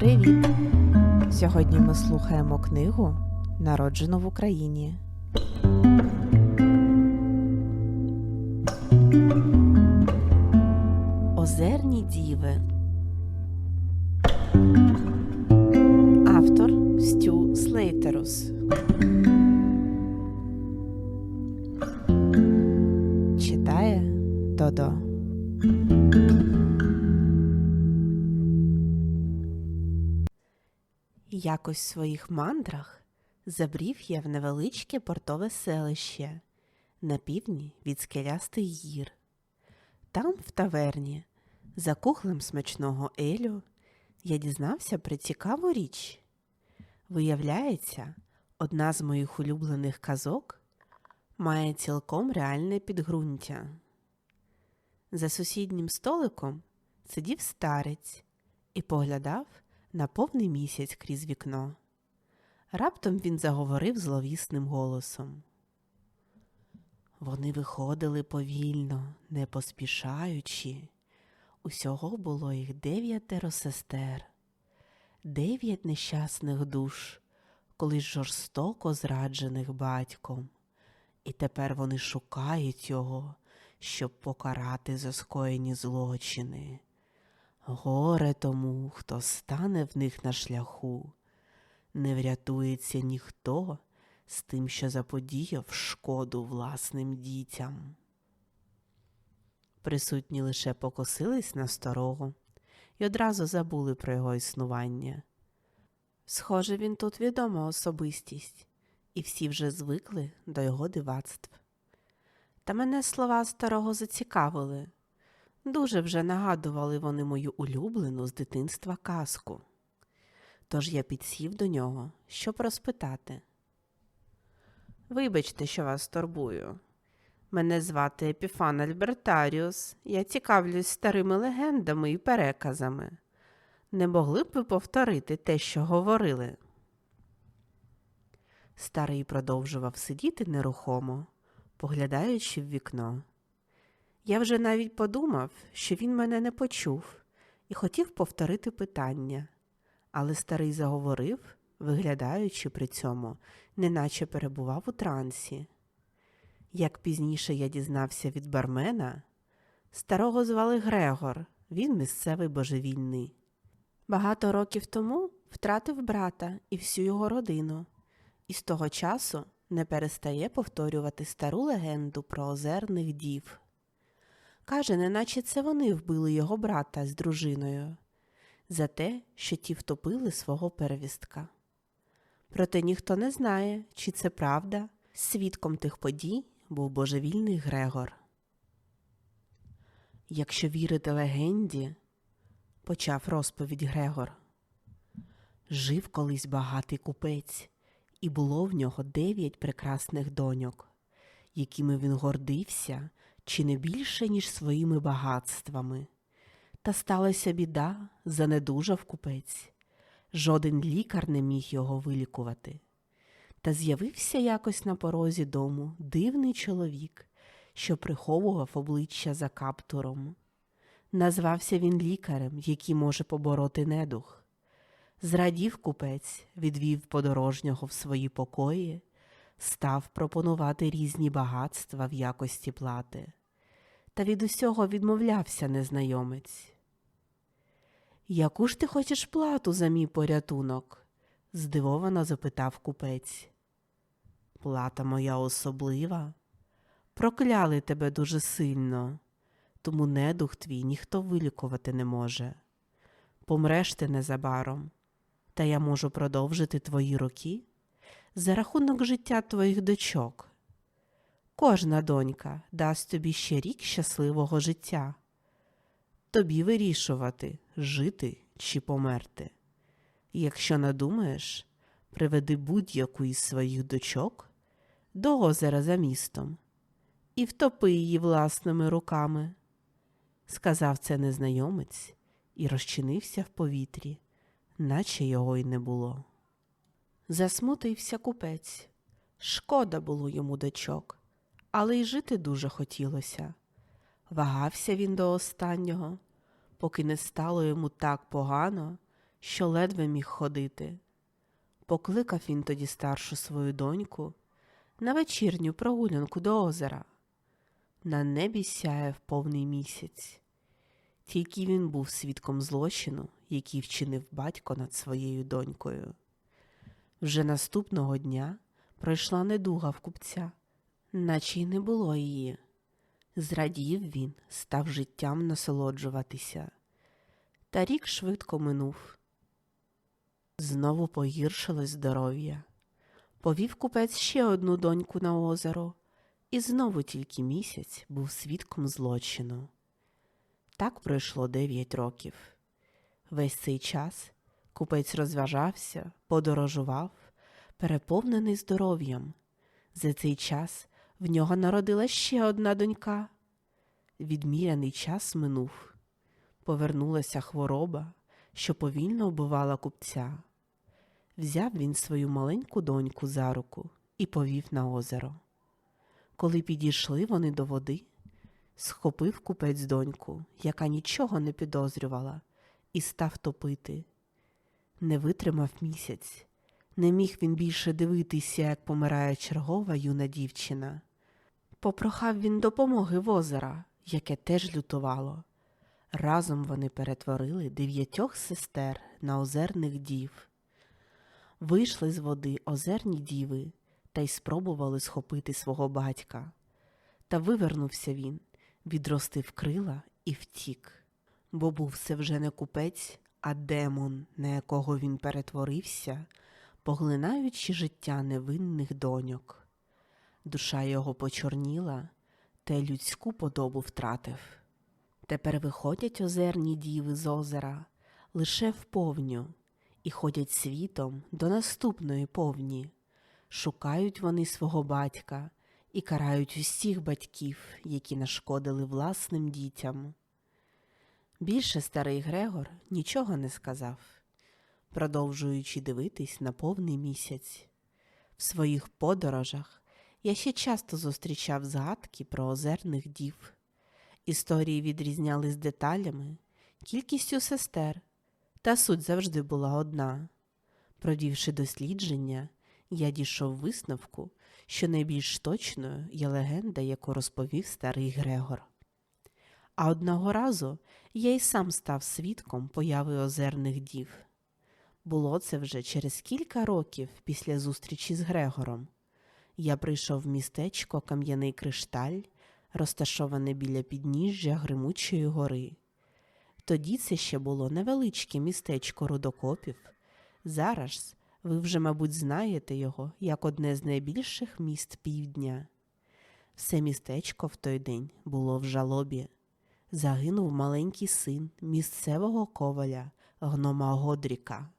Привіт! Сьогодні ми слухаємо книгу Народжено в Україні. Озерні діви. Автор Стю Слейтерус. Читає Додо. Якось в своїх мандрах забрів я в невеличке портове селище на півдні від скелястих гір. Там, в таверні, за кухлем смачного елю, я дізнався про цікаву річ. Виявляється, одна з моїх улюблених казок має цілком реальне підґрунтя. За сусіднім столиком сидів старець і поглядав на повний місяць крізь вікно. Раптом він заговорив зловісним голосом. Вони виходили повільно, не поспішаючи. Усього було їх дев'ятеро сестер, дев'ять нещасних душ, колись жорстоко зраджених батьком. І тепер вони шукають його, щоб покарати за скоєні злочини. Горе тому, хто стане в них на шляху, не врятується ніхто з тим, що заподіяв шкоду власним дітям. Присутні лише покосились на старого і одразу забули про його існування. Схоже, він тут відома особистість, і всі вже звикли до його дивацтв. Та мене слова старого зацікавили. Дуже вже нагадували вони мою улюблену з дитинства казку. Тож я підсів до нього, щоб розпитати. Вибачте, що вас турбую. Мене звати Епіфан Альбертаріус. Я цікавлюсь старими легендами і переказами. Не могли б ви повторити те, що говорили? Старий продовжував сидіти нерухомо, поглядаючи в вікно. Я вже навіть подумав, що він мене не почув і хотів повторити питання, але старий заговорив, виглядаючи при цьому, неначе перебував у трансі. Як пізніше я дізнався від бармена, старого звали Грегор, він місцевий божевільний. Багато років тому втратив брата і всю його родину, і з того часу не перестає повторювати стару легенду про озерних дів. Каже, неначе це вони вбили його брата з дружиною за те, що ті втопили свого первістка. Проте ніхто не знає, чи це правда, свідком тих подій був божевільний Грегор. Якщо вірити легенді, почав розповідь Грегор, жив колись багатий купець, і було в нього дев'ять прекрасних доньок, якими він гордився чи не більше, ніж своїми багатствами. Та сталася біда, занедужав купець. Жоден лікар не міг його вилікувати. Та з'явився якось на порозі дому дивний чоловік, що приховував обличчя за каптуром. Назвався він лікарем, який може побороти недух. Зрадів купець, відвів подорожнього в свої покої, став пропонувати різні багатства в якості плати. Та від усього відмовлявся незнайомець. Яку ж ти хочеш плату за мій порятунок? здивовано запитав купець. Плата моя особлива. Прокляли тебе дуже сильно, тому недух твій ніхто вилікувати не може. Помреш ти незабаром, та я можу продовжити твої роки за рахунок життя твоїх дочок. Кожна донька дасть тобі ще рік щасливого життя. Тобі вирішувати, жити чи померти. Якщо надумаєш, приведи будь-яку із своїх дочок до озера за містом і втопи її власними руками. Сказав це незнайомець і розчинився в повітрі, наче його й не було. Засмутився купець. Шкода було йому дочок, але й жити дуже хотілося. Вагався він до останнього, поки не стало йому так погано, що ледве міг ходити. Покликав він тоді старшу свою доньку на вечірню прогулянку до озера. На небі сяяв повний місяць. Тільки він був свідком злочину, який вчинив батько над своєю донькою. Вже наступного дня пройшла недуга в купця, наче й не було її. Зрадів він, став життям насолоджуватися. Та рік швидко минув. Знову погіршилось здоров'я. Повів купець ще одну доньку на озеро, і знову тільки місяць був свідком злочину. Так пройшло дев'ять років. Весь цей час купець розважався, подорожував, переповнений здоров'ям. За цей час в нього народила ще одна донька. Відміряний час минув. Повернулася хвороба, що повільно вбивала купця. Взяв він свою маленьку доньку за руку і повів на озеро. Коли підійшли вони до води, схопив купець доньку, яка нічого не підозрювала, і став топити. Не витримав місяць, не міг він більше дивитися, як помирає чергова юна дівчина. Попрохав він допомоги в озера, яке теж лютувало. Разом вони перетворили дев'ятьох сестер на озерних дів. Вийшли з води озерні діви та й спробували схопити свого батька. Та вивернувся він, відростив крила і втік, бо був це вже не купець, а демон, на якого він перетворився, поглинаючи життя невинних доньок. Душа його почорніла, та й людську подобу втратив. Тепер виходять озерні діви з озера лише в повню і ходять світом до наступної повні. Шукають вони свого батька і карають усіх батьків, які нашкодили власним дітям. Більше старий Грегор нічого не сказав, продовжуючи дивитись на повний місяць. В своїх подорожах я ще часто зустрічав згадки про озерних дів. Історії відрізнялись деталями, кількістю сестер, та суть завжди була одна. Провівши дослідження, я дійшов висновку, що найбільш точною є легенда, яку розповів старий Грегор. А одного разу я й сам став свідком появи озерних дів. Було це вже через кілька років після зустрічі з Грегором. Я прийшов в містечко Кам'яний кришталь, розташоване біля підніжжя Гримучої гори. Тоді це ще було невеличке містечко рудокопів. Зараз ви вже, мабуть, знаєте його як одне з найбільших міст півдня. Все містечко в той день було в жалобі. Загинув маленький син місцевого коваля, гнома Годріка.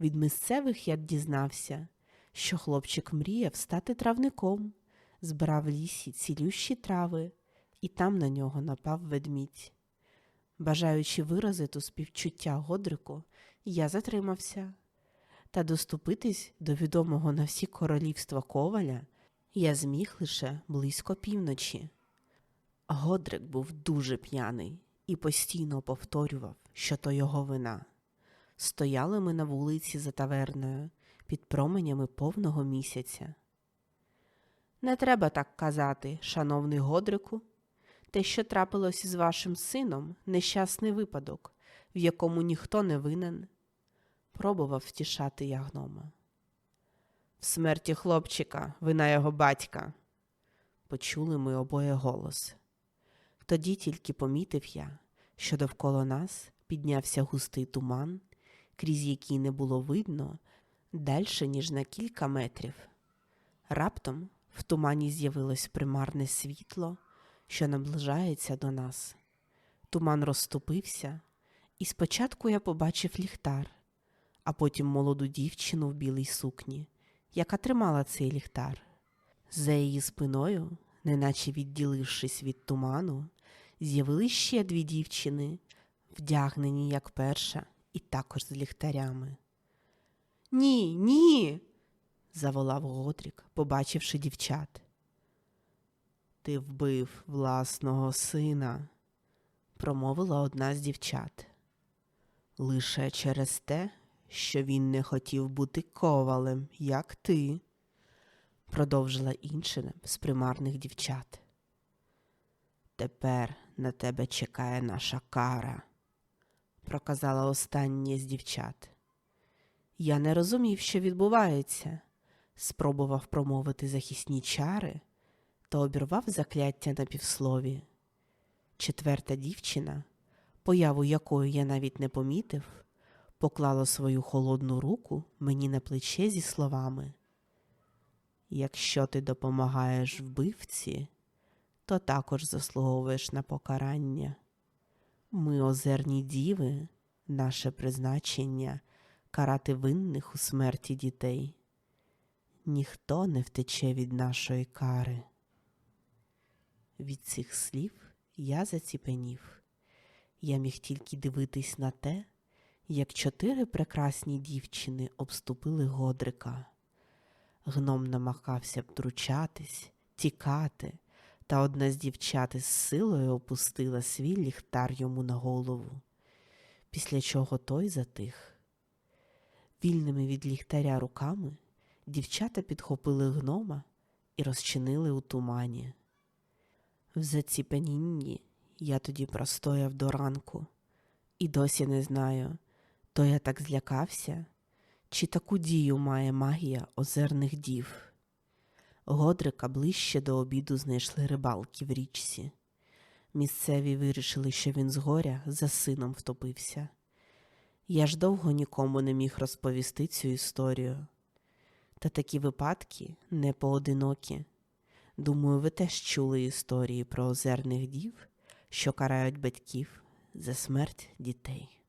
Від місцевих я дізнався, що хлопчик мріяв стати травником, збирав в лісі цілющі трави, і там на нього напав ведмідь. Бажаючи виразити співчуття Годрику, я затримався. Та доступитись до відомого на всі королівства коваля я зміг лише близько півночі. Годрик був дуже п'яний і постійно повторював, що то його вина. Стояли ми на вулиці за таверною під променями повного місяця. Не треба так казати, шановний Годрику. Те, що трапилось із вашим сином, нещасний випадок, в якому ніхто не винен, пробував втішати я гнома. В смерті хлопчика, вина його батька, почули ми обоє голос. Тоді тільки помітив я, що довкола нас піднявся густий туман, крізь який не було видно дальше, ніж на кілька метрів. Раптом в тумані з'явилось примарне світло, що наближається до нас. Туман розступився, і спочатку я побачив ліхтар, а потім молоду дівчину в білій сукні, яка тримала цей ліхтар. За її спиною, неначе відділившись від туману, з'явились ще дві дівчини, вдягнені, як перша, і також з ліхтарями. Ні, ні. заволав Готрік, побачивши дівчат. Ти вбив власного сина, промовила одна з дівчат. Лише через те, що він не хотів бути ковалем, як ти, продовжила інша з примарних дівчат. Тепер на тебе чекає наша кара, проказала остання з дівчат. Я не розумів, що відбувається, спробував промовити захисні чари та обірвав закляття на півслові. Четверта дівчина, появу якої я навіть не помітив, поклала свою холодну руку мені на плече зі словами Якщо ти допомагаєш вбивці, то також заслуговуєш на покарання. Ми, озерні діви, наше призначення карати винних у смерті дітей. Ніхто не втече від нашої кари. Від цих слів я заціпенів. Я міг тільки дивитись на те, як чотири прекрасні дівчини обступили Годрика. Гном намагався втручатись, тікати, та одна з дівчат із силою опустила свій ліхтар йому на голову, після чого той затих. Вільними від ліхтаря руками дівчата підхопили гнома і розчинили у тумані. В заціпенінні я тоді простояв до ранку і досі не знаю, то я так злякався, чи таку дію має магія озерних дів. Годрика ближче до обіду знайшли рибалки в річці. Місцеві вирішили, що він з горя за сином втопився. Я ж довго нікому не міг розповісти цю історію. Та такі випадки не поодинокі. Думаю, ви теж чули історії про озерних дів, що карають батьків за смерть дітей.